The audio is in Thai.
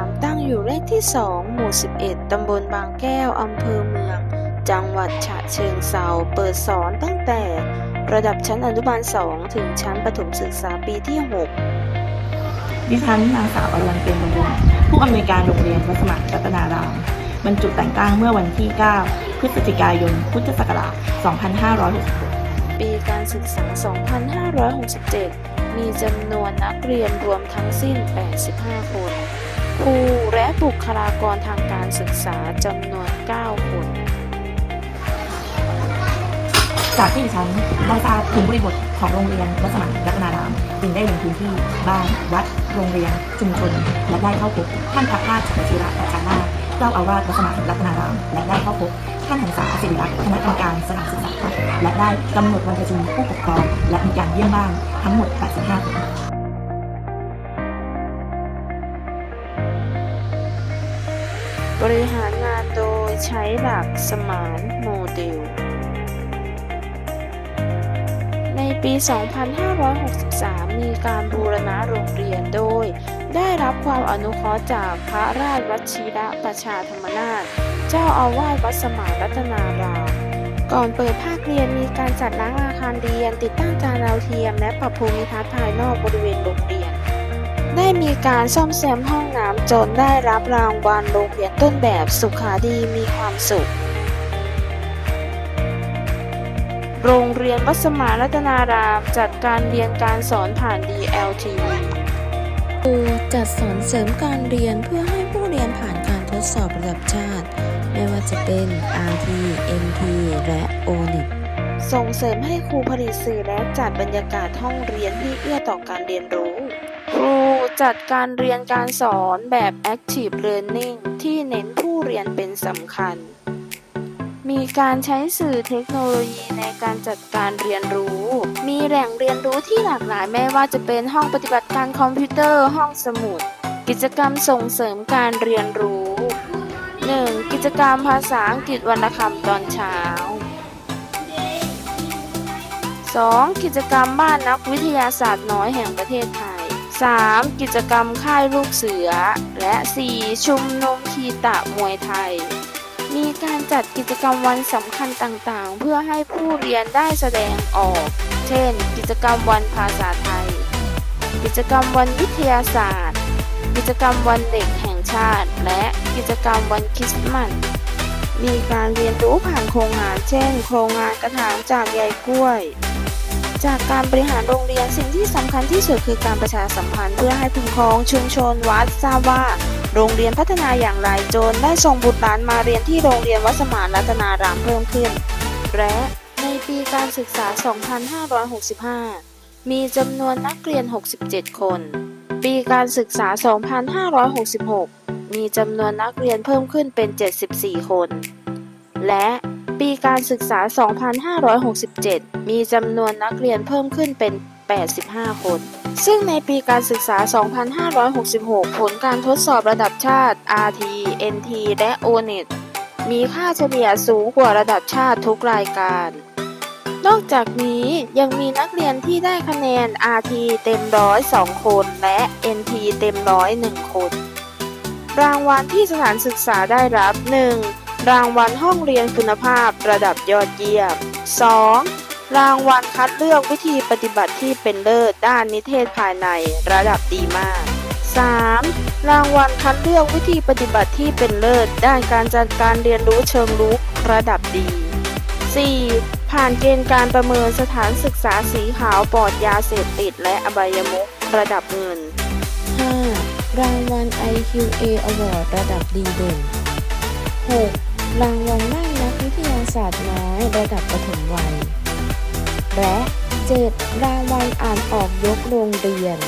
รัตนารามตั้งอยู่เลขที่ 2 หมู่ 11 ตำบลบางแก้ว อำเภอเมือง จังหวัดฉะเชิงเซาเปิดสอนตั้งแต่ระดับชั้นอนุบาล 2 ถึงชั้นประถมศึกษาปีที่ 6 ดิฉันนางสาวอรวรรณเป็นบำรุงผู้อำนวยการโรงเรียนวัดสมานรัตนารามบรรจุแต่งตั้งเมื่อวันที่ 9 พฤศจิกายน พุทธศักราช 2566 ปีการศึกษา 2567 มีจำนวนนักเรียนรวมทั้งสิ้น 85 คน ครูและบุคลากรทางการศึกษาจำนวน 9 คน จากที่ดิฉันได้ทราบถึงบริบทของโรงเรียนวัดสมานรัตนารามจึงได้ลงพื้นที่บ้านวัด โรงเรียน ชุมชน และได้เข้าพบท่านพระราชวชิระประชานาถเจ้าอาวาสวัดสมานรัตนาราม และได้เข้าพบท่านหันษาศิริรักษ์คณะกรรมการสถานศึกษาและได้กำหนดวันประชุมผู้ปกครอง และมีการเยี่ยมบ้านทั้งหมด 85คน บริหารงานโดยใช้หลักสมานโมเดล ในปี 2563 มีการบูรณะโรงเรียนโดย ได้รับความอนุเคราะห์จากพระราชวชิระประชาธรรมนาถเจ้าอาวาสวัดสมานรัตนารามก่อนเปิดภาคเรียนมีการจัดล้างอาคารเรียน ติดตั้งจานดาวเทียม และปรับภูมิทัศน์ภายนอกบริเวณโรงเรียน ได้มีการซ่อมแซมห้องน้ำจนได้รับรางวัลโรงเรียนต้นแบบสุขาดีมีความสุข โรงเรียนวัดสมานรัตนารามจัดการเรียนการสอนผ่าน DLTV ครูจัดสอนเสริมการเรียนเพื่อให้ผู้เรียนผ่านการทดสอบระดับชาติ ไม่ว่าจะเป็น RT MT และ ONIT ส่งเสริมให้ครูผลิตสื่อและจัดบรรยากาศห้องเรียนที่เอื้อต่อการเรียนรู้ ครู จัดการเรียนการสอนแบบ Active Learning ที่เน้นผู้เรียนเป็นสำคัญ มีการใช้สื่อเทคโนโลยีในการจัดการเรียนรู้ มีแหล่งเรียนรู้ที่หลากหลายไม่ว่าจะเป็นห้องปฏิบัติการคอมพิวเตอร์ ห้องสมุด กิจกรรมส่งเสริมการเรียนรู้ 1. กิจกรรมภาษาอังกฤษวรรณคำตอนเช้า 2. กิจกรรมบ้านนักวิทยาศาสตร์น้อยแห่งประเทศไทย 3. กิจกรรมค่ายลูกเสือ และ 4. ชุมนุมคีตะมวยไทย มีการจัดกิจกรรมวันสำคัญต่างๆ เพื่อให้ผู้เรียนได้แสดงออก เช่น กิจกรรมวันภาษาไทย กิจกรรมวันวิทยาศาสตร์ กิจกรรมวันเด็กแห่งชาติ และกิจกรรมวันคริสต์มาส มีการเรียนรู้ผ่านโครงงาน เช่น โครงงานกระถางจากใยกล้วย จากการบริหารโรงเรียนสิ่งที่สำคัญที่สุดคือการประชาสัมพันธ์เพื่อให้ผู้ปกครองชุมชนวัดทราบว่า โรงเรียนพัฒนาอย่างไรจนได้ส่งบุตรหลานมาเรียนที่โรงเรียนวัดสมานรัตนารามเพิ่มขึ้น และในปีการศึกษา 2565 มีจำนวนนักเรียน 67 คน ปีการศึกษา 2566 มีจำนวนนักเรียนเพิ่มขึ้นเป็น 74 คน และ ปีการศึกษา 2567 มีจำนวนนักเรียนเพิ่มขึ้นเป็น 85 คน ซึ่งในปีการศึกษา 2566 ผลการทดสอบระดับชาติ RT NT และ ONET มีค่าเฉลี่ยสูงกว่าระดับชาติทุกรายการ นอกจากนี้ยังมีนักเรียนที่ได้คะแนน RT เต็มร้อย2คน และ NT เต็มร้อย1คน รางวัลที่สถานศึกษาได้รับ 1. รางวัลห้องเรียนคุณภาพระดับยอดเยี่ยม 2. รางวัลคัดเลือกวิธีปฏิบัติที่เป็นเลิศด้านนิเทศภายในระดับดีมาก 3. รางวัลคัดเลือกวิธีปฏิบัติที่เป็นเลิศด้านการจัดการเรียนรู้เชิงรุกระดับดี 4. ผ่านเกณฑ์การประเมินสถานศึกษาสีขาวปลอดยาเสพติดและอบายมุขระดับเงิน 5. รางวัล IQA Award ระดับดีเด่น 6. รางวัลด้านนักวิทยาศาสตร์น้อยระดับปฐมวัย และ 7. รางวัลอ่านออกยกโรงเรียน